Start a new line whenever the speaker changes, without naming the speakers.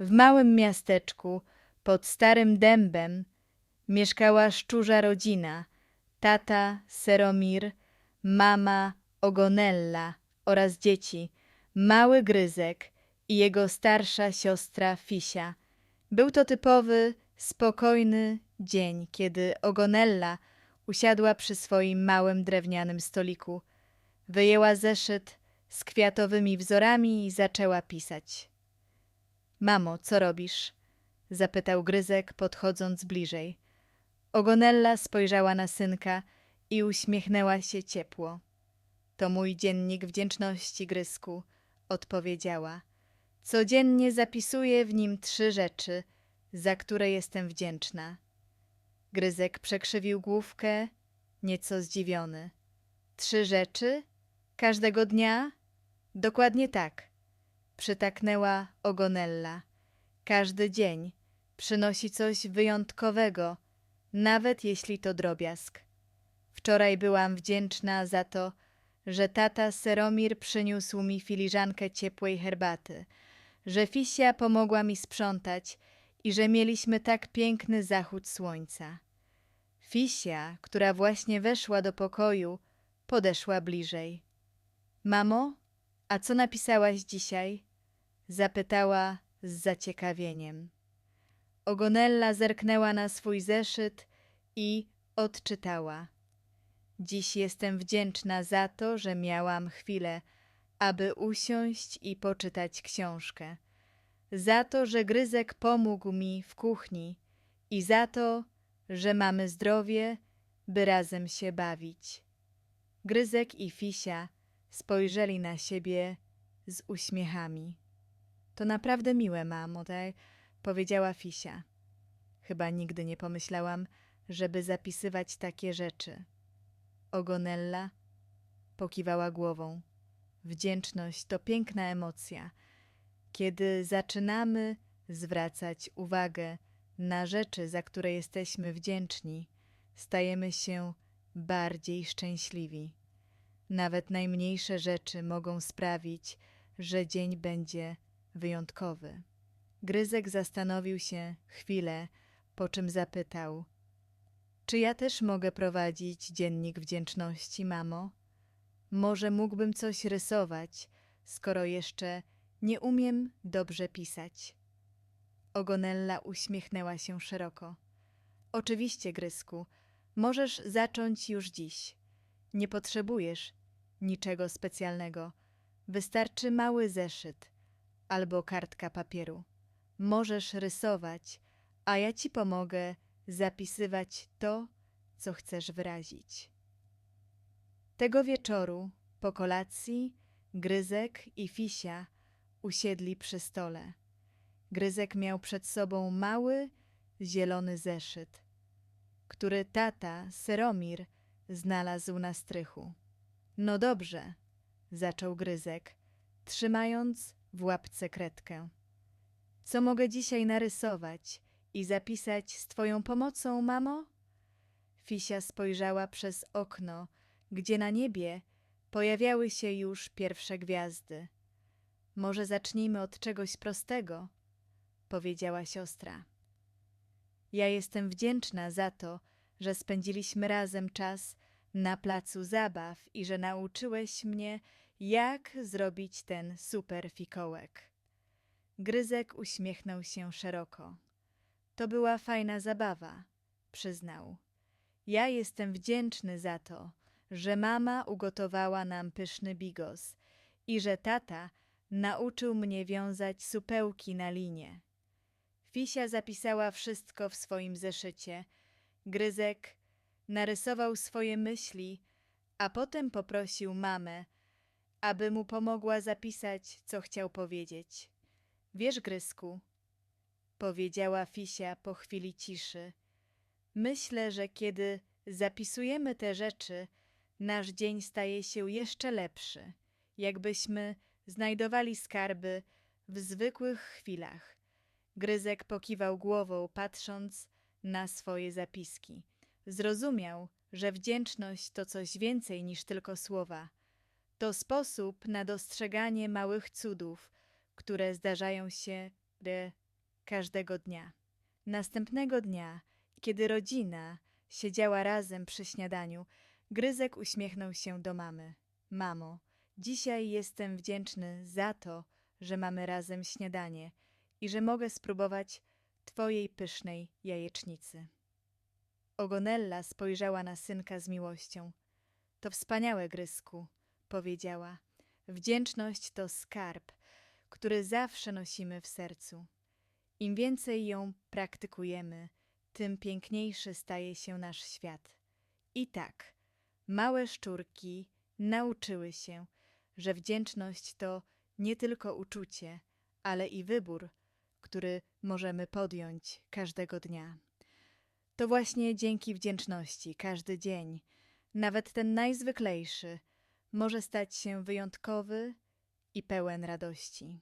W małym miasteczku pod starym dębem mieszkała szczurza rodzina, tata Seromir, mama Ogonella oraz dzieci, mały Gryzek i jego starsza siostra Fisia. Był to typowy, spokojny dzień, kiedy Ogonella usiadła przy swoim małym drewnianym stoliku. Wyjęła zeszyt z kwiatowymi wzorami i zaczęła pisać. Mamo, co robisz? zapytał Gryzek, podchodząc bliżej. Ogonella spojrzała na synka i uśmiechnęła się ciepło. To mój dziennik wdzięczności, Gryzku, odpowiedziała. Codziennie zapisuję w nim trzy rzeczy, za które jestem wdzięczna. Gryzek przekrzywił główkę, nieco zdziwiony. Trzy rzeczy? Każdego dnia? Dokładnie tak. Przytaknęła Ogonella. Każdy dzień przynosi coś wyjątkowego, nawet jeśli to drobiazg. Wczoraj byłam wdzięczna za to, że tata Seromir przyniósł mi filiżankę ciepłej herbaty, że Fisia pomogła mi sprzątać i że mieliśmy tak piękny zachód słońca. Fisia, która właśnie weszła do pokoju, podeszła bliżej. Mamo, a co napisałaś dzisiaj? Zapytała z zaciekawieniem. Ogonella zerknęła na swój zeszyt i odczytała. Dziś jestem wdzięczna za to, że miałam chwilę, aby usiąść i poczytać książkę. Za to, że Gryzek pomógł mi w kuchni i za to, że mamy zdrowie, by razem się bawić. Gryzek i Fisia spojrzeli na siebie z uśmiechami. To naprawdę miłe, mamo, tak? powiedziała Fisia. Chyba nigdy nie pomyślałam, żeby zapisywać takie rzeczy. Ogonella pokiwała głową. Wdzięczność to piękna emocja. Kiedy zaczynamy zwracać uwagę na rzeczy, za które jesteśmy wdzięczni, stajemy się bardziej szczęśliwi. Nawet najmniejsze rzeczy mogą sprawić, że dzień będzie wyjątkowy. Gryzek zastanowił się chwilę, po czym zapytał: Czy ja też mogę prowadzić dziennik wdzięczności, mamo? Może mógłbym coś rysować, skoro jeszcze nie umiem dobrze pisać. Ogonella uśmiechnęła się szeroko. Oczywiście, Grysku, możesz zacząć już dziś. Nie potrzebujesz niczego specjalnego. Wystarczy mały zeszyt albo kartka papieru. Możesz rysować, a ja ci pomogę zapisywać to, co chcesz wyrazić. Tego wieczoru, po kolacji, Gryzek i Fisia usiedli przy stole. Gryzek miał przed sobą mały, zielony zeszyt, który tata, Seromir, znalazł na strychu. No dobrze, zaczął Gryzek, trzymając w łapce kredkę. Co mogę dzisiaj narysować i zapisać z twoją pomocą, mamo? Fisia spojrzała przez okno, gdzie na niebie pojawiały się już pierwsze gwiazdy. Może zacznijmy od czegoś prostego, powiedziała siostra. Ja jestem wdzięczna za to, że spędziliśmy razem czas na placu zabaw i że nauczyłeś mnie, jak zrobić ten super fikołek. Gryzek uśmiechnął się szeroko. To była fajna zabawa, przyznał. Ja jestem wdzięczny za to, że mama ugotowała nam pyszny bigos i że tata nauczył mnie wiązać supełki na linie. Fisia zapisała wszystko w swoim zeszycie. Gryzek narysował swoje myśli, a potem poprosił mamę, aby mu pomogła zapisać, co chciał powiedzieć. Wiesz, Grysku, powiedziała Fisia po chwili ciszy, myślę, że kiedy zapisujemy te rzeczy, nasz dzień staje się jeszcze lepszy, jakbyśmy znajdowali skarby w zwykłych chwilach. Gryzek pokiwał głową, patrząc na swoje zapiski. Zrozumiał, że wdzięczność to coś więcej niż tylko słowa. To sposób na dostrzeganie małych cudów, które zdarzają się każdego dnia. Następnego dnia, kiedy rodzina siedziała razem przy śniadaniu, Gryzek uśmiechnął się do mamy. Mamo, dzisiaj jestem wdzięczny za to, że mamy razem śniadanie i że mogę spróbować twojej pysznej jajecznicy. Ogonella spojrzała na synka z miłością. To wspaniałe, Grysku, powiedziała. Wdzięczność to skarb, który zawsze nosimy w sercu. Im więcej ją praktykujemy, tym piękniejszy staje się nasz świat. I tak, małe szczurki nauczyły się, że wdzięczność to nie tylko uczucie, ale i wybór, który możemy podjąć każdego dnia. To właśnie dzięki wdzięczności każdy dzień, nawet ten najzwyklejszy, może stać się wyjątkowy i pełen radości.